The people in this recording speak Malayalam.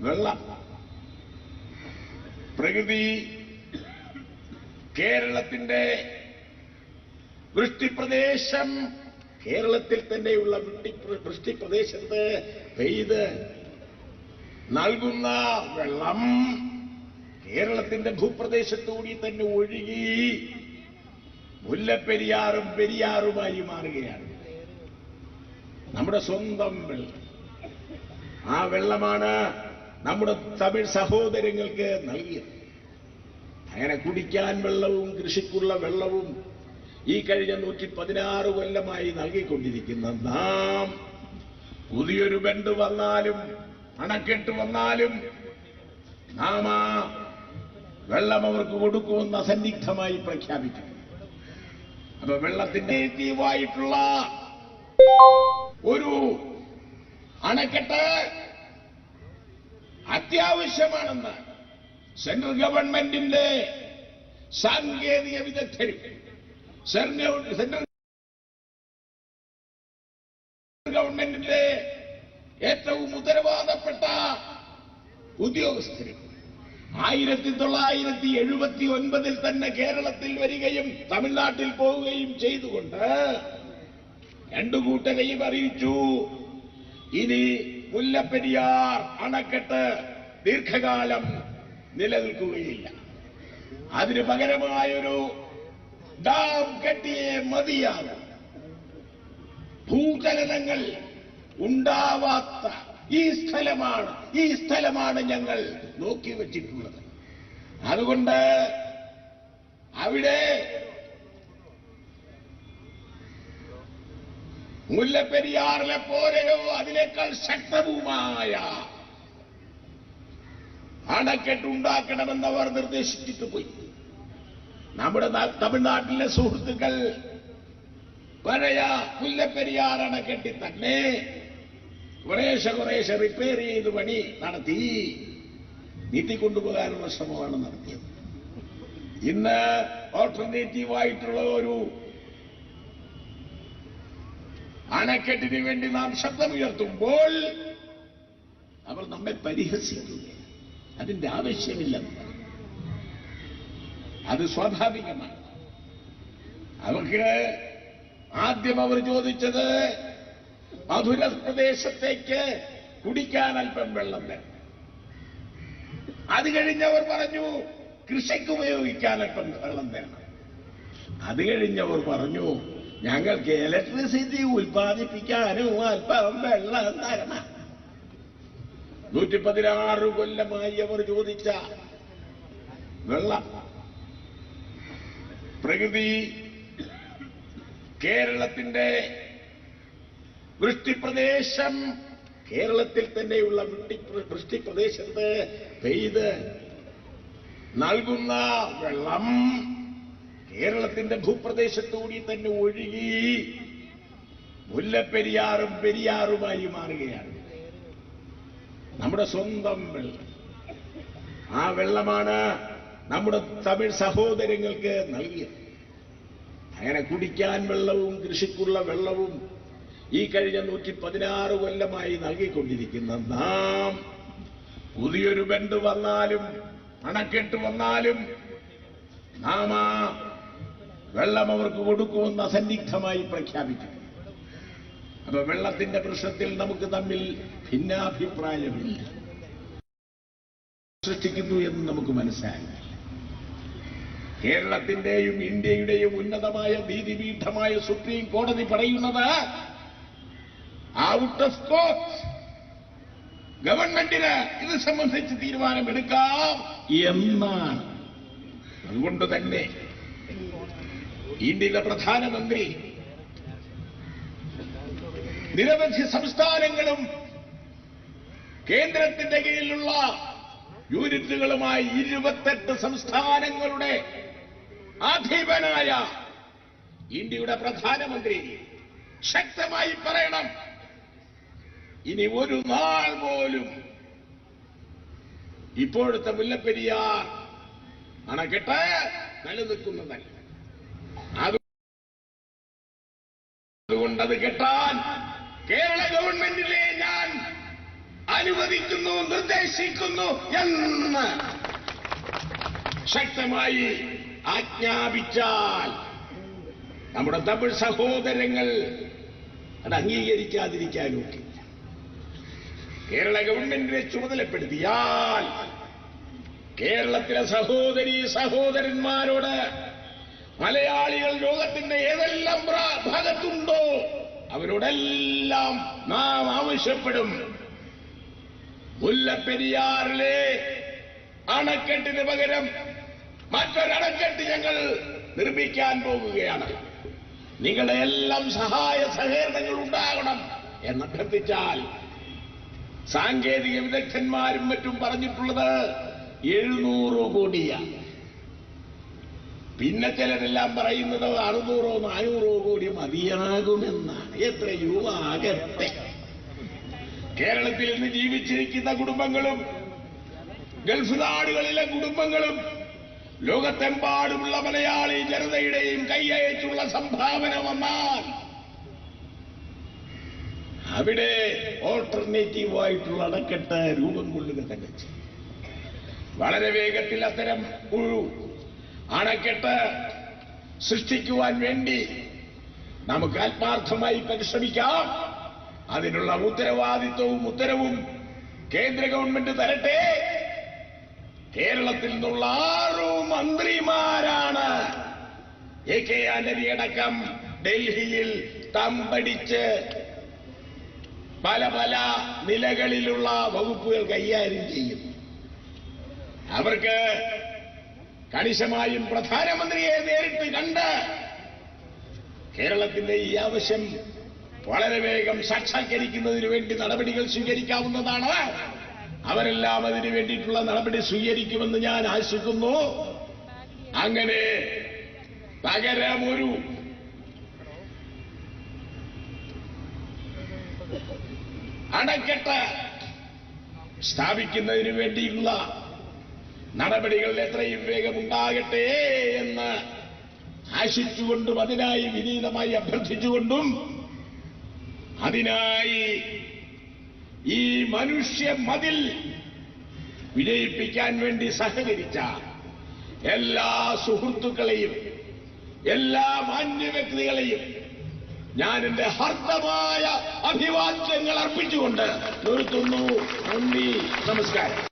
വെള്ളം. പ്രകൃതി കേരളത്തിന്റെ വൃഷ്ടിപ്രദേശം കേരളത്തിൽ തന്നെയുള്ള വൃഷ്ടി- വൃഷ്ടിപ്രദേശത്ത് പെയ്ത് നൽകുന്ന വെള്ളം കേരളത്തിന്റെ ഭൂപ്രദേശത്തുകൂടി തന്നെ ഒഴുകി മുല്ലപ്പെരിയാറും പെരിയാറുമായി മാറുകയാണ്. നമ്മുടെ സ്വന്തം വെള്ളം. ആ വെള്ളമാണ് നമ്മുടെ തമിഴ് സഹോദരങ്ങൾക്ക് നൽകിയത് അങ്ങനെ കുടിക്കാൻ വെള്ളവും കൃഷിക്കുള്ള വെള്ളവും ഈ കഴിഞ്ഞ നൂറ്റി പതിനാറ് കൊല്ലമായി നൽകിക്കൊണ്ടിരിക്കുന്ന നാം പുതിയൊരു ബണ്ട് വന്നാലും അണക്കെട്ട് വന്നാലും നാം ആ വെള്ളം അവർക്ക് കൊടുക്കുമെന്ന് അസന്നിഗ്ധമായി പ്രഖ്യാപിക്കും അപ്പൊ വെള്ളത്തിന്റെ ആയിട്ടുള്ള ഒരു അണക്കെട്ട് അത്യാവശ്യമാണെന്ന് സെൻട്രൽ ഗവൺമെന്റിന്റെ സാങ്കേതിക വിദഗ്ധരും സെൻട്രൽ ഗവൺമെന്റിന്റെ ഏറ്റവും ഉത്തരവാദപ്പെട്ട ഉദ്യോഗസ്ഥരും ആയിരത്തി തൊള്ളായിരത്തി എഴുപത്തി ഒൻപതിൽ തന്നെ കേരളത്തിൽ വരികയും തമിഴ്നാട്ടിൽ പോവുകയും ചെയ്തുകൊണ്ട് രണ്ടു കൂട്ടരെയും അറിയിച്ചു. ഇനി മുല്ലപ്പെരിയാർ അണക്കെട്ട് ദീർഘകാലം നിലനിൽക്കുകയില്ല. അതിന് പകരമായൊരു ഡാം കെട്ടിയേ മതിയാകും. ഭൂചലനങ്ങൾ ഉണ്ടാവാത്ത ഈ സ്ഥലമാണ് ഈ സ്ഥലമാണ് ഞങ്ങൾ നോക്കി വച്ചിട്ടുള്ളത്. അതുകൊണ്ട് അവിടെ മുല്ലപ്പെരിയാറിലെ പോരയോ അതിനേക്കാൾ ശക്തവുമായ അണക്കെട്ടുണ്ടാക്കണമെന്ന് അവർ നിർദ്ദേശിച്ചിട്ട് പോയി. നമ്മുടെ തമിഴ്നാട്ടിലെ സുഹൃത്തുക്കൾ പഴയ മുല്ലപ്പെരിയാർ അണക്കെട്ടിൽ തന്നെ കുറേശ്ശെ കുറേശ്ശെ റിപ്പയർ ചെയ്ത് പണി നടത്തി നീട്ടിക്കൊണ്ടുപോകാനുള്ള ശ്രമമാണ് നടത്തിയത്. ഇന്ന് ഓൾട്ടർനേറ്റീവ് ആയിട്ടുള്ള ഒരു അണക്കെട്ടിന് വേണ്ടി നാം ശബ്ദമുയർത്തുമ്പോൾ അവർ നമ്മെ പരിഹസിക്കുക അതിന്റെ ആവശ്യമില്ല അത് സ്വാഭാവികമാണ്. അവർക്ക് ആദ്യം അവർ ചോദിച്ചത് മധുര പ്രദേശത്തേക്ക് കുടിക്കാൻ അല്പം വെള്ളം തരണം അത് കഴിഞ്ഞവർ പറഞ്ഞു കൃഷിക്ക് ഉപയോഗിക്കാൻ അല്പം വെള്ളം തരണം. അത് കഴിഞ്ഞവർ പറഞ്ഞു ഞങ്ങൾക്ക് ഇലക്ട്രിസിറ്റി ഉൽപ്പാദിപ്പിക്കാനും അല്പം വെള്ളം തരണം. നൂറ്റി പതിനാറ് കൊല്ലമായി അവർ ചോദിച്ച വെള്ളം. പ്രകൃതി കേരളത്തിന്റെ വൃഷ്ടിപ്രദേശം കേരളത്തിൽ തന്നെയുള്ള വൃഷ്ടി- വൃഷ്ടിപ്രദേശത്ത് പെയ്ത് നൽകുന്ന വെള്ളം കേരളത്തിന്റെ ഭൂപ്രദേശത്തുകൂടി തന്നെ ഒഴുകി മുല്ലപ്പെരിയാറും പെരിയാറുമായി മാറുകയാണ്. നമ്മുടെ സ്വന്തം വെള്ളം. ആ വെള്ളമാണ് നമ്മുടെ തമിഴ് സഹോദരങ്ങൾക്ക് നൽകിയത്. അങ്ങനെ കുടിക്കാൻ വെള്ളവും കൃഷിക്കുള്ള വെള്ളവും ഈ കഴിഞ്ഞ നൂറ്റി പതിനാറ് കൊല്ലമായി നൽകിക്കൊണ്ടിരിക്കുന്ന നാം പുതിയൊരു ബണ്ട് വന്നാലും അണക്കെട്ട് വന്നാലും നാം ആ വെള്ളം അവർക്ക് കൊടുക്കുമെന്ന് അസന്നിഗ്ധമായി പ്രഖ്യാപിച്ചു അപ്പൊ വെള്ളത്തിന്റെ പ്രശ്നത്തിൽ നമുക്ക് തമ്മിൽ ഭിന്നാഭിപ്രായമില്ല. സൃഷ്ടിക്കുന്നു എന്ന് നമുക്ക് മനസ്സിലാകില്ല കേരളത്തിന്റെയും ഇന്ത്യയുടെയും ഉന്നതമായ നീതിപീഠമായ സുപ്രീം കോടതി പറയുന്നത് ഔട്ട് ഓഫ് കോർട്ട് ഗവൺമെന്റിന് ഇത് സംബന്ധിച്ച് തീരുമാനമെടുക്കാം എന്നാണ്. അതുകൊണ്ട് തന്നെ ഇന്ത്യയിലെ പ്രധാനമന്ത്രി നിരവധി സംസ്ഥാനങ്ങളും കേന്ദ്രത്തിന്റെ കീഴിലുള്ള യൂണിറ്റുകളുമായി ഇരുപത്തെട്ട് സംസ്ഥാനങ്ങളുടെ അധിപനായ ഇന്ത്യയുടെ പ്രധാനമന്ത്രി. ശക്തമായി പറയണം. ഇനി ഒരു നാൾ പോലും ഇപ്പോഴത്തെ മുല്ലപ്പെരിയാർ അണക്കെട്ട് നിലനിൽക്കുന്നതല്ല. അത് കേട്ടാൻ കേരള ഗവൺമെന്റിലെ ഞാൻ അനുവദിക്കുന്നു നിർദ്ദേശിക്കുന്നു എന്ന് ശക്തമായി ആജ്ഞാപിച്ചാൽ നമ്മുടെ തമിഴ് സഹോദരങ്ങൾ അത് അംഗീകരിക്കാതിരിക്കാനൊക്കില്ല കേരള ഗവൺമെന്റിനെ ചുമതലപ്പെടുത്തിയാൽ കേരളത്തിലെ സഹോദരി സഹോദരന്മാരോട് മലയാളികൾ ലോകത്തിന്റെ ഏതെല്ലാം ഭാഗത്തുണ്ടോ അവരോടെല്ലാം നാം ആവശ്യപ്പെടും. മുല്ലപ്പെരിയാറിലെ അണക്കെട്ടിന് പകരം മറ്റൊരണക്കെട്ട് ഞങ്ങൾ നിർമ്മിക്കാൻ പോകുകയാണ്. നിങ്ങളുടെ എല്ലാം സഹായ സഹകരണങ്ങൾ ഉണ്ടാകണം എന്ന് എന്നഭ്യർത്ഥിച്ചാൽ സാങ്കേതിക വിദഗ്ധന്മാരും മറ്റും പറഞ്ഞിട്ടുള്ളത് എഴുന്നൂറ് കോടിയാണ്. പിന്നെ ചിലരെല്ലാം പറയുന്നത് അറുന്നൂറോ നാനൂറോ കോടി മതിയാകുമെന്നാണ്. എത്ര രൂപ ആകട്ടെ. കേരളത്തിൽ ഇന്ന് ജീവിച്ചിരിക്കുന്ന കുടുംബങ്ങളും ഗൾഫ് നാടുകളിലെ കുടുംബങ്ങളും ലോകത്തെമ്പാടുമുള്ള മലയാളി ജനതയുടെയും കൈയച്ചുള്ള സംഭാവന വന്നാൽ അവിടെ ഓൾട്ടർനേറ്റീവ് ആയിട്ടുള്ള അടക്കെട്ട് രൂപം കൊള്ളുക തന്നെ വളരെ വേഗത്തിൽ അത്തരം അണക്കെട്ട് സൃഷ്ടിക്കുവാൻ വേണ്ടി നമുക്ക് ആത്മാർത്ഥമായി പരിശ്രമിക്കാം. അതിനുള്ള ഉത്തരവാദിത്വവും ഉത്തരവും കേന്ദ്ര ഗവൺമെന്റ് തരട്ടെ. കേരളത്തിൽ നിന്നുള്ള ആറു മന്ത്രിമാരാണ്. എ കെ ആന്റണി അടക്കം ഡൽഹിയിൽ തമ്പടിച്ച് പല പല നിലകളിലുള്ള വകുപ്പുകൾ കൈകാര്യം ചെയ്യും. അവർക്ക് കണിശമായും പ്രധാനമന്ത്രിയെ നേരിട്ട് കണ്ട് കേരളത്തിന്റെ ഈ ആവശ്യം വളരെ വേഗം സാക്ഷാത്കരിക്കുന്നതിന് വേണ്ടി നടപടികൾ സ്വീകരിക്കാവുന്നതാണ്. അവരെല്ലാം അതിനു വേണ്ടിയിട്ടുള്ള നടപടി സ്വീകരിക്കുമെന്ന് ഞാൻ ആശിക്കുന്നു. അങ്ങനെ പകരമൊരു അണക്കെട്ട് സ്ഥാപിക്കുന്നതിന് വേണ്ടിയുള്ള നടപടികൾ എത്രയും വേഗം ഉണ്ടാകട്ടെ എന്ന് ആശിച്ചുകൊണ്ടും അതിനായി വിനീതമായി അഭ്യർത്ഥിച്ചുകൊണ്ടും അതിനായി ഈ മനുഷ്യ മതിൽ വിജയിപ്പിക്കാൻ വേണ്ടി സഹകരിച്ച എല്ലാ സുഹൃത്തുക്കളെയും എല്ലാ മാന്യ വ്യക്തികളെയും ഞാൻ എന്റെ ഹർദ്ദമായ അഭിവാദ്യങ്ങൾ അർപ്പിച്ചുകൊണ്ട് നിർത്തുന്നു. നന്ദി. നമസ്കാരം.